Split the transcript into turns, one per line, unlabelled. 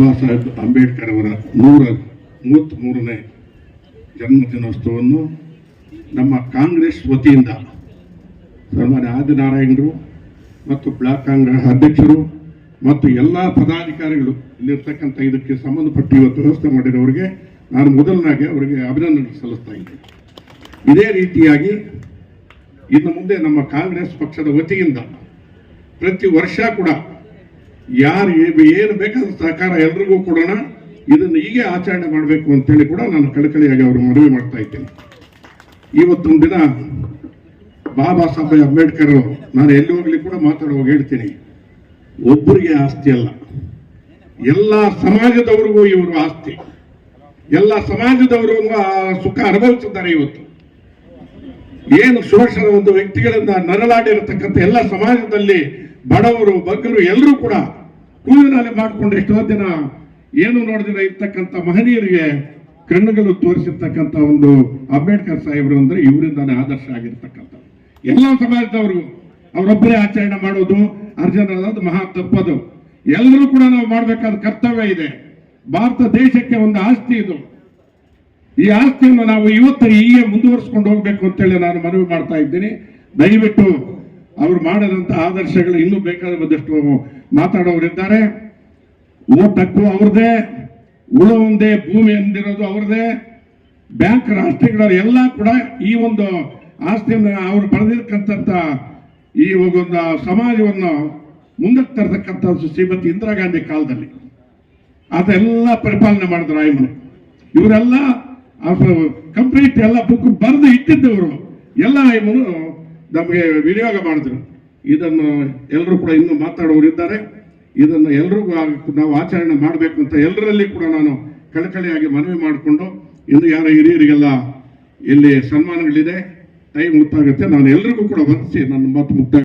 ಬಾಬಾ ಸಾಹೇಬ್ ಅಂಬೇಡ್ಕರ್ ಅವರ ನೂರ ಮೂವತ್ತ್ಮೂರನೇ ಜನ್ಮದಿನೋತ್ಸವವನ್ನು ನಮ್ಮ ಕಾಂಗ್ರೆಸ್ ವತಿಯಿಂದ ಸನ್ಮಾನ್ಯ ಆದಿನಾರಾಯಣರು ಮತ್ತು ಬ್ಲಾಕ್ ಕಾಂಗ್ರೆಸ್ ಅಧ್ಯಕ್ಷರು ಮತ್ತು ಎಲ್ಲ ಪದಾಧಿಕಾರಿಗಳು ಇಲ್ಲಿರ್ತಕ್ಕಂಥ ಇದಕ್ಕೆ ಸಂಬಂಧಪಟ್ಟ ಇವತ್ತು ವ್ಯವಸ್ಥೆ ಮಾಡಿರೋರಿಗೆ ನಾನು ಮೊದಲನಾಗಿ ಅವರಿಗೆ ಅಭಿನಂದನೆ ಸಲ್ಲಿಸ್ತಾ ಇದ್ದೀನಿ. ಇದೇ ರೀತಿಯಾಗಿ ಇನ್ನು ಮುಂದೆ ನಮ್ಮ ಕಾಂಗ್ರೆಸ್ ಪಕ್ಷದ ವತಿಯಿಂದ ಪ್ರತಿ ವರ್ಷ ಕೂಡ ಯಾರು ಏನು ಬೇಕಾದ ಸಹಕಾರ ಎಲ್ರಿಗೂ ಕೊಡೋಣ. ಇದನ್ನು ಹೀಗೆ ಆಚರಣೆ ಮಾಡಬೇಕು ಅಂತೇಳಿ ಕೂಡ ನಾನು ಕಳಕಳಿಯಾಗಿ ಅವರು ಮನವಿ ಮಾಡ್ತಾ ಇದ್ದೇನೆ. ಇವತ್ತೊಂದು ದಿನ ಬಾಬಾ ಸಾಹೇಬ್ ಅಂಬೇಡ್ಕರ್ ನಾನು ಎಲ್ಲಿ ಹೋಗ್ಲಿ ಕೂಡ ಮಾತಾಡುವಾಗ ಹೇಳ್ತೀನಿ. ಒಬ್ಬರಿಗೆ ಆಸ್ತಿ ಅಲ್ಲ. ಎಲ್ಲ ಸಮಾಜದವರಿಗೂ ಇವರು ಆಸ್ತಿ. ಎಲ್ಲ ಸಮಾಜದವರು ಸುಖ ಅನುಭವಿಸಿದ್ದಾರೆ ಇವತ್ತು. ಏನು ಸುರಕ್ಷರ ಒಂದು ವ್ಯಕ್ತಿಗಳಿಂದ ನರಳಾಡಿರತಕ್ಕಂಥ ಎಲ್ಲ ಸಮಾಜದಲ್ಲಿ ಬಡವರು, ಬಗ್ಗರು ಎಲ್ಲರೂ ಕೂಡ ಕೂಲಿನಲ್ಲಿ ಮಾಡಿಕೊಂಡು ಎಷ್ಟೋ ದಿನ ಏನು ನೋಡಿದಿರ ಇರ್ತಕ್ಕಂಥ ಮಹನೀಯರಿಗೆ ಕಣ್ಣುಗಳು ತೋರಿಸಿರ್ತಕ್ಕಂಥ ಒಂದು ಅಂಬೇಡ್ಕರ್ ಸಾಹೇಬರು ಅಂದ್ರೆ ಇವರಿಂದಾನೇ ಆದರ್ಶ ಆಗಿರ್ತಕ್ಕಂಥ ಎಲ್ಲ ಸಮಾಜದವರು ಅವರೊಬ್ಬರೇ ಆಚರಣೆ ಮಾಡೋದು ಅರ್ಜುನದು ಮಹಾ ತಪ್ಪದು. ಎಲ್ಲರೂ ಕೂಡ ನಾವು ಮಾಡಬೇಕಾದ ಕರ್ತವ್ಯ ಇದೆ. ಭಾರತ ದೇಶಕ್ಕೆ ಒಂದು ಆಸ್ತಿ ಇದು. ಈ ಆಸ್ತಿಯನ್ನು ನಾವು ಇವತ್ತು ಹೀಗೆ ಮುಂದುವರಿಸ್ಕೊಂಡು ಹೋಗ್ಬೇಕು ಅಂತೇಳಿ ನಾನು ಮನವಿ ಮಾಡ್ತಾ ಇದ್ದೀನಿ. ದಯವಿಟ್ಟು ಅವರು ಮಾಡಿದಂಥ ಆದರ್ಶಗಳು ಇನ್ನೂ ಬೇಕಾದ ಬಂದಷ್ಟು ಮಾತಾಡೋರಿದ್ದಾರೆ ಓಟ್ ಹಕ್ಕು ಅವ್ರದೇ ಉಳು ಒಂದೇ ಭೂಮಿ ಎಂದಿರೋದು ಅವ್ರದೇ ಬ್ಯಾಂಕ್ ರಾಷ್ಟ್ರಗಳ ಎಲ್ಲ ಕೂಡ ಈ ಒಂದು ಆಸ್ತಿಯನ್ನು ಅವರು ಪಡೆದಿರ್ತಕ್ಕಂಥ ಈ ಒಂದು ಸಮಾಜವನ್ನು ಮುಂದಕ್ಕೆ ತರತಕ್ಕಂಥ ಶ್ರೀಮತಿ ಇಂದಿರಾ ಗಾಂಧಿ ಕಾಲದಲ್ಲಿ. ಅದೆಲ್ಲ ಪರಿಪಾಲನೆ ಮಾಡಿದ್ರು ಆಯ್ಮನೆ ಇವರೆಲ್ಲ ಕಂಪ್ಲೀಟ್ ಎಲ್ಲ ಬುಕ್ ಬರೆದು ಇಟ್ಟಿದ್ದವರು. ಎಲ್ಲ ಆಯ್ಮನು ನಮಗೆ ವಿನಿಯೋಗ ಮಾಡಿದ್ರು. ಇದನ್ನು ಎಲ್ಲರೂ ಕೂಡ ಇನ್ನು ಮಾತಾಡೋರು ಇದ್ದಾರೆ. ಇದನ್ನು ಎಲ್ರಿಗೂ ನಾವು ಆಚರಣೆ ಮಾಡಬೇಕು ಅಂತ ಎಲ್ಲರಲ್ಲಿ ಕೂಡ ನಾನು ಕಳಕಳಿಯಾಗಿ ಮನವಿ ಮಾಡಿಕೊಂಡು ಇನ್ನು ಯಾರ ಹಿರಿಯರಿಗೆಲ್ಲ ಇಲ್ಲಿ ಸನ್ಮಾನಗಳಿದೆ. ಟೈಮ್ ಗೊತ್ತಾಗುತ್ತೆ ನಾನು ಎಲ್ರಿಗೂ ಕೂಡ ವಂದಿಸಿ ನನ್ನ ಮಾತು ಮುಕ್ತಾಯ